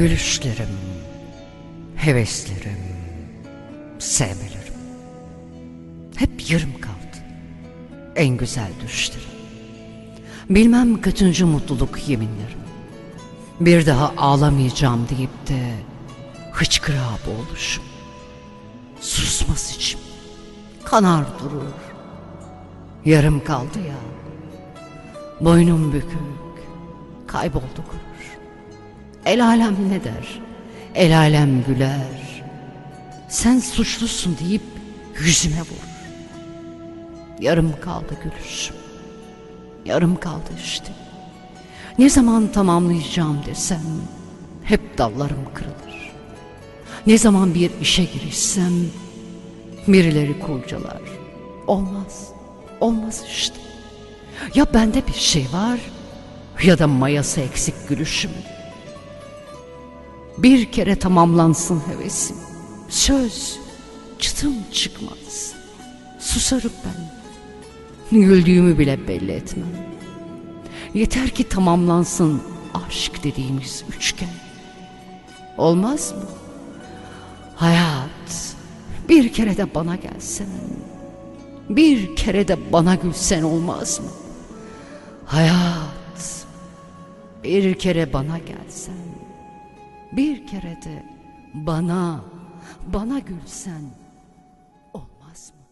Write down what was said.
Gülüşlerim, heveslerim, sevmelerim hep yarım kaldı. En güzel düşlerim. Bilmem kaçıncı mutluluk yeminlerim. Bir daha ağlamayacağım deyip de hıçkırığa boğuluşum. Susmaz içim, kanar durur. Yarım kaldı ya. Boynum bükük, kayboldu gurur. El alem ne der? El alem güler. Sen suçlusun deyip yüzüme vur. Yarım kaldı gülüşüm. Yarım kaldı işte. Ne zaman tamamlayacağım desem hep dallarım kırılır. Ne zaman bir işe girişsem birileri kurcalar. Olmaz, olmaz işte. Ya bende bir şey var ya da mayası eksik gülüşüm. Bir kere tamamlansın hevesim. Söz çıtım çıkmaz. Susarım ben. Güldüğümü bile belli etmem. Yeter ki tamamlansın aşk dediğimiz üçgen. Olmaz mı? Hayat bir kere de bana gelsen. Bir kere de bana gülsen olmaz mı? Hayat bir kere bana gelsen bir kere de bana, bana gülsen olmaz mı?